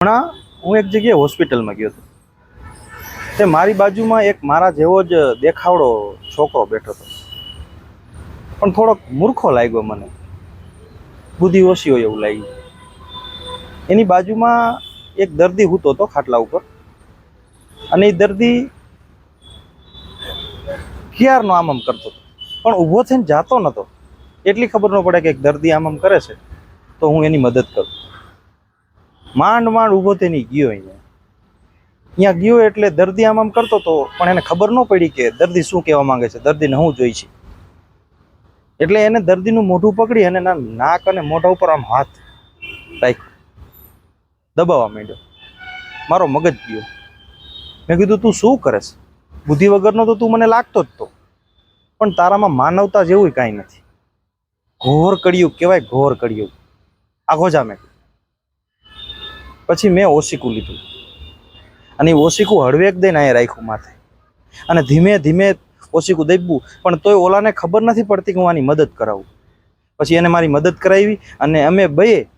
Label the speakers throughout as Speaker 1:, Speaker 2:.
Speaker 1: હમણાં હું એક જગ્યાએ હોસ્પિટલમાં ગયો હતો. તે મારી બાજુમાં એક મારા જેવો જ દેખાવડો છોકરો બેઠો હતો. પણ થોડોક મૂર્ખો લાગ્યો મને. બુદ્ધિ ઓછી હોય એવું લાગ્યું. એની બાજુમાં એક દર્દી હૂતો હતો ખાટલા ઉપર. અને એ દર્દી ક્યારનો આમ આમ કરતો હતો? પણ ઊભો થઈને જાતો નહોતો. એટલી ખબર ન પડે કે એક દર્દી આમ આમ કરે છે. તો હું એની મદદ કરું. માંડ માંડ ઊભો થઈને ગયો અહીંયા. અહીંયા ગયો એટલે દર્દી આમ આમ કરતો હતો પણ એને ખબર ન પડી કે દર્દી શું કહેવા માંગે છે? દર્દીને હું જોઈ છે? એટલે એને દર્દીનું મોઢું પકડી અને એના નાક અને મોઢા ઉપર આમ હાથ રાખ્યો. દબાવવા માંડ્યો. મારો મગજ ગયો. મેં કીધું, તું શું કરે છે? બુદ્ધિ વગરનો તો તું મને લાગતો જ તો. પણ તારામાં માનવતા જેવું કાંઈ નથી. ઘોર કળિયુગ કહેવાય, ઘોર કળિયુગ. આઘો જા મેં. પછી મેં ઓશીકું લીધું. અને ઓશીકું હળવેક દઈને અહીંયા રાખ્યું માથે. અને ધીમે ધીમે ઓશીકું દબ્યું પણ તોય ઓલાને ખબર નથી પડતી કે હું આની મદદ કરાવું. પછી એને મારી મદદ કરાવી અને અમે બે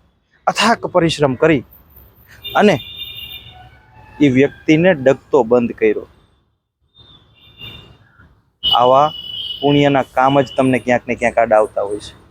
Speaker 1: અથાક પરિશ્રમ કરી. અને એ વ્યક્તિને ડગતો બંધ કર્યો. આવા પુણ્યના કામ જ તમને ક્યાંક ને ક્યાંક આડા આવતા હોય છે.